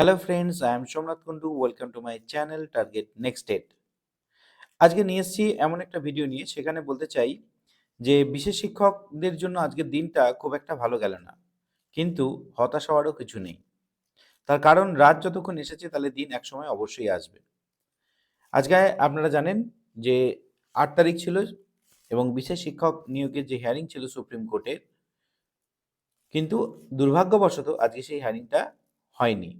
Hello friends I am Somnath Kundu welcome to my channel target next date আজকে নিয়ে এসেছি এমন একটা ভিডিও নিয়ে, সেখানে বলতে চাই যে বিশেষ শিক্ষকদের জন্য আজকের দিনটা খুব একটা ভালো গেল না। কিন্তু হতাশ হওয়ারও কিছু নেই। তার কারণ, রাত যতক্ষণ এসেছে তাহলে দিন একসময় অবশ্যই আসবে। আজকে আপনারা জানেন যে আট তারিখ ছিল এবং বিশেষ শিক্ষক নিয়োগের যে হিয়ারিং ছিল সুপ্রিম কোর্টের কিন্তু দুর্ভাগ্যবশত আজকে সেই হিয়ারিংটা হয়নি।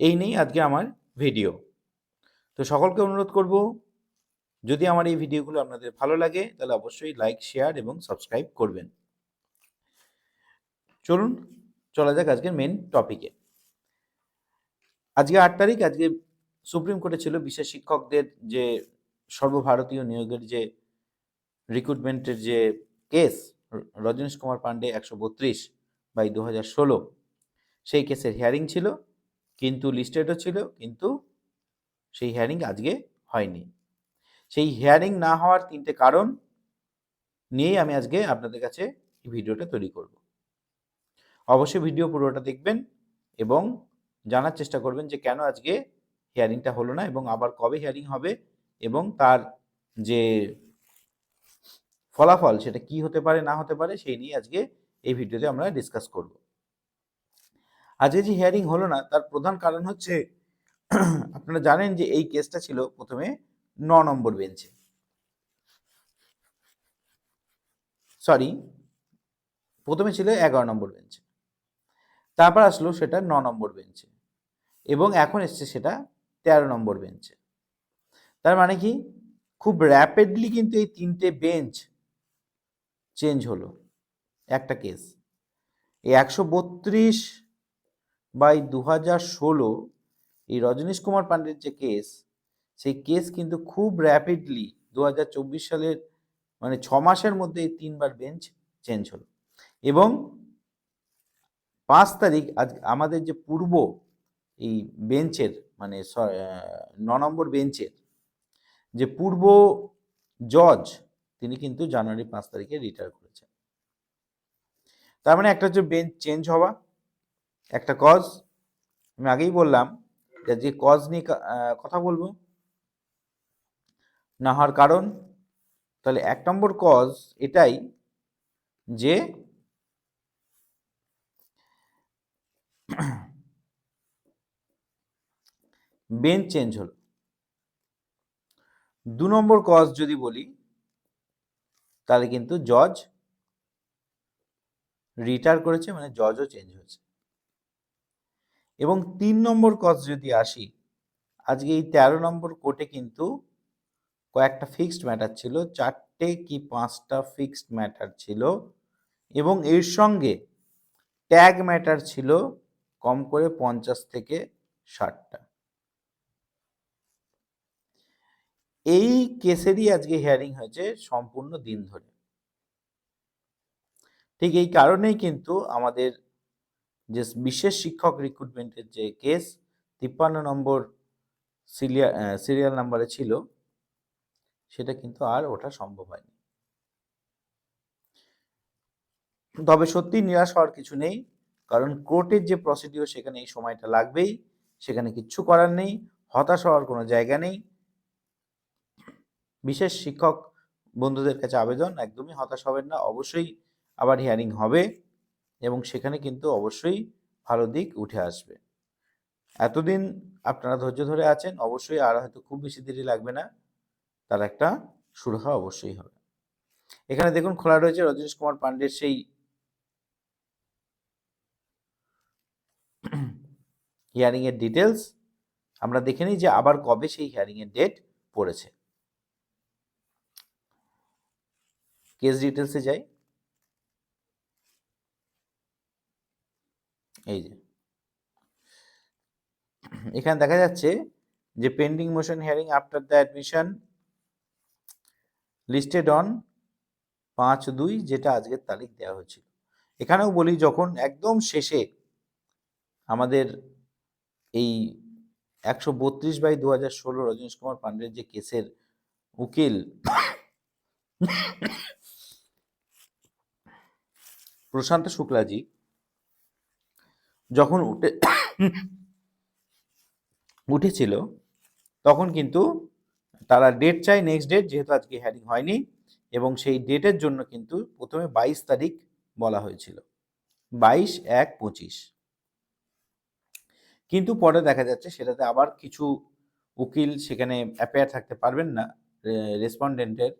এই নেই আজকে আমার ভিডিও। তো সকলকে অনুরোধ করব, যদি আমার এই ভিডিওগুলো আপনাদের ভালো লাগে, তাহলে অবশ্যই লাইক শেয়ার এবং সাবস্ক্রাইব করবেন। চলুন, চলা যাক আজকের মেন টপিকে আজকে আট তারিখ, আজকে সুপ্রিম কোর্টে ছিল বিশেষ শিক্ষকদের যে সর্বভারতীয় নিয়োগের যে রিক্রুটমেন্টের যে কেস রজনীশ কুমার পান্ডে একশো বত্রিশ বাই দু হাজার ষোলো, সেই কেসের হিয়ারিং ছিল। কিন্তু লিস্টেডও ছিল, কিন্তু সেই হিয়ারিং আজকে হয়নি। সেই হিয়ারিং না হওয়ার তিনটে কারণ নিয়েই আমি আজকে আপনাদের কাছে এই ভিডিওটা তৈরি করব। অবশ্যই ভিডিও পুরোটা দেখবেন এবং জানার চেষ্টা করবেন যে কেন আজকে হিয়ারিংটা হলো না এবং আবার কবে হিয়ারিং হবে এবং তার যে ফলাফল সেটা কি হতে পারে, না হতে পারে, সেই নিয়ে আজকে এই ভিডিওতে আমরা ডিসকাস করব। আজকে যে হিয়ারিং হলো না, তার প্রধান কারণ হচ্ছে, আপনারা জানেন যে এই কেসটা ছিল প্রথমে ন নম্বর বেঞ্চে। সরি, প্রথমে ছিল এগারো নম্বর বেঞ্চে। তারপর আসলো সেটা ন নম্বর বেঞ্চে এবং এখন এসছে সেটা তেরো নম্বর বেঞ্চে। তার মানে কি? খুব র্যাপিডলি কিন্তু এই তিনটে বেঞ্চ চেঞ্জ হলো একটা কেস। এই একশো বত্রিশ বাই দু হাজার ষোলো এই রজনীশ কুমার পান্ডের যে কেস সেই কেস কিন্তু খুব র্যাপিডলি দু হাজার চব্বিশ সালের মানে ছ মাসের মধ্যে এই তিনবার বেঞ্চ চেঞ্জ হলো। এবং পাঁচ তারিখ আজ আমাদের যে পূর্ব এই বেঞ্চের মানে ন নম্বর বেঞ্চের যে পূর্ব জজ তিনি কিন্তু জানুয়ারি পাঁচ তারিখে রিটায়ার করেছেন। তার মানে একটা হচ্ছে বেঞ্চ চেঞ্জ হওয়া একটা কজ আমি আগেই বললাম যে যে কজ নিয়ে কথা বলব, না হওয়ার কারণ, তাহলে এক নম্বর কজ এটাই যে বেঞ্চ চেঞ্জ হলো। দু নম্বর কজ যদি বলি, তাহলে কিন্তু জজ রিটায়ার করেছে মানে জজও চেঞ্জ হয়েছে। এবং তিন নম্বর কজ যদি আসি, আজকে এই তেরো নম্বর কোর্টে কিন্তু কয়েকটা ফিক্সড ম্যাটার ছিল, চারটে কি পাঁচটা ফিক্সড ম্যাটার ছিল এবং এর সঙ্গে ট্যাগ ম্যাটার ছিল কম করে পঞ্চাশ থেকে ষাটটা। এই কেসেরই আজকে হিয়ারিং হয়েছে সম্পূর্ণ দিন ধরে। ঠিক এই কারণেই কিন্তু আমাদের যে বিশেষ শিক্ষক রিক্রুটমেন্টের যে কেস তিপ্পান্ন নম্বর সিরিয়াল সিরিয়াল নাম্বারে ছিল, সেটা কিন্তু আর ওঠা সম্ভব হয়নি। তবে সত্যি নিরাশ হওয়ার কিছু নেই, কারণ কোর্টের যে প্রসিডিওর সেখানে এই সময়টা লাগবেই, সেখানে কিচ্ছু করার নেই, হতাশ হওয়ার কোনো জায়গা নেই। বিশেষ শিক্ষক বন্ধুদের কাছে আবেদন, একদমই হতাশ হবেন না, অবশ্যই আবার হিয়ারিং হবে। এবং সেখানে কিন্তু অবশ্যই ভালো দিক উঠে আসবে। এতদিন আপনারা ধৈর্য ধরে আছেন, অবশ্যই আর হয়তো খুব বেশি দেরি লাগবে না। তার একটা সুরাহা অবশ্যই হবে। এখানে দেখুন খোলা রয়েছে রজনীশ কুমার পান্ডের সেই হিয়ারিং এর ডিটেলস আমরা দেখে নিই যে আবার কবে সেই হিয়ারিং এর ডেট পড়েছে। কেস ডিটেলসে যাই। এই যে। এখানে দেখা যাচ্ছে যে pending motion hearing after the admission listed on পাঁচ দুই যেটা আজকের তারিখ দেওয়া হয়েছিল। এখানেও বলি যখন একদম শেষে আমাদের এই একশো বত্রিশ বাই দু হাজার ষোলো রজনীশ কুমার পান্ডের যে কেসের উকিল প্রশান্ত শুক্লাজি যখন উঠে উঠেছিল, তখন কিন্তু তারা ডেট চাই নেক্সট ডেট যেহেতু আজকে হ্যারিং হয়নি এবং সেই ডেটের জন্য কিন্তু প্রথমে বাইশ তারিখ বলা হয়েছিল। বাইশ, এক, পঁচিশ। কিন্তু পরে দেখা যাচ্ছে সেটাতে আবার কিছু উকিল সেখানে অ্যাপেয়ার থাকতে পারবেন না রেসপন্ডেন্টের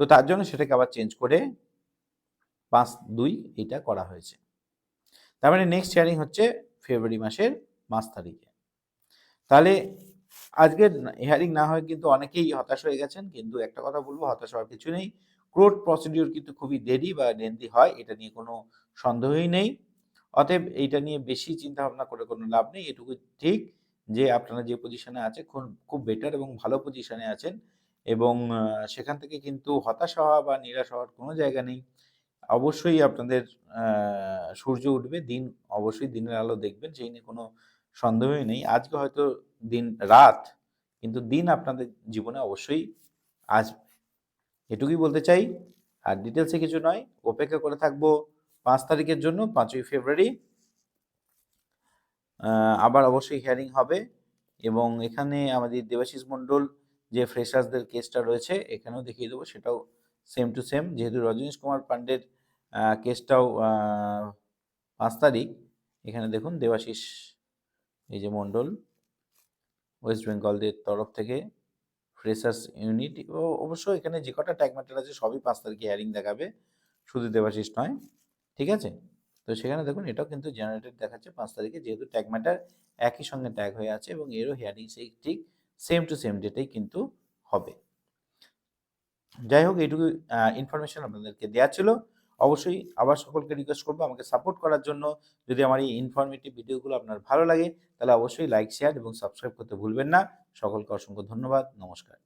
তো তার জন্য সেটাকে আবার চেঞ্জ করে পাঁচ, দুই এটা করা হয়েছে। তার মানে নেক্সট হিয়ারিং হচ্ছে ফেব্রুয়ারি মাসের পাঁচ তারিখে। তাহলে আজকের হিয়ারিং না হয় কিন্তু অনেকেই হতাশ হয়ে গেছেন, কিন্তু একটা কথা বলব, হতাশ হওয়ার কিছু নেই। কোর্ট প্রসিডিওর কিন্তু খুবই দেরি বা লেন্দি হয়, এটা নিয়ে কোনো সন্দেহই নেই। অতএব এইটা নিয়ে বেশি চিন্তা ভাবনা করে কোনো লাভ নেই এটুকু ঠিক যে আপনারা যে পজিশনে আছে খুব বেটার এবং ভালো পজিশনে আছেন এবং সেখান থেকে কিন্তু হতাশ হওয়া বা নিরাশ হওয়ার কোনো জায়গা নেই। অবশ্যই আপনাদের সূর্য উঠবে দিন অবশ্যই দিনের আলো দেখবেন সেই নিয়ে কোনো সন্দেহই নেই। আজকে হয়তো দিন রাত কিন্তু দিন আপনাদের জীবনে অবশ্যই আসবে। এটুকুই বলতে চাই আর ডিটেলসে কিছু নয় অপেক্ষা করে থাকব পাঁচ তারিখের জন্য পাঁচই ফেব্রুয়ারি। আবার অবশ্যই হিয়ারিং হবে এবং এখানে আমাদের দেবাশিস মণ্ডল যে ফ্রেশার্সদের কেসটা রয়েছে এখানেও দেখিয়ে দেবো সেটাও সেম টু সেম যেহেতু রজনীশ কুমার পান্ডের আহ, কেসটাও পাঁচ তারিখ। এখানে দেখুন দেবাশিস, এই যে মণ্ডল, ওয়েস্ট বেঙ্গলদের তরফ থেকে ফ্রেশার্স ইউনিট। ও, অবশ্য এখানে যে কটা ট্যাগ ম্যাটার আছে, সবই পাঁচ তারিখে হিয়ারিং দেখাবে, শুধু দেবাশিস নয়, ঠিক আছে? তো সেখানে দেখুন, এটাও কিন্তু জেনারেটেড দেখাচ্ছে পাঁচ তারিখে, যেহেতু ট্যাগ ম্যাটার একই সঙ্গে ট্যাগ হয়ে আছে এবং এরও হিয়ারিং সেই ঠিক সেম টু সেম ডেটেই কিন্তু হবে। যাই হোক, এইটুকু ইনফরমেশন আপনাদেরকে দেওয়া ছিল। অবশ্যই আবার সকলকে রিকোয়েস্ট করব আমাকে সাপোর্ট করার জন্য। যদি আমার এই ইনফরমেটিভ ভিডিওগুলো আপনার ভালো লাগে, তাহলে অবশ্যই লাইক শেয়ার এবং সাবস্ক্রাইব করতে ভুলবেন না। সকলকে অসংখ্য ধন্যবাদ। নমস্কার।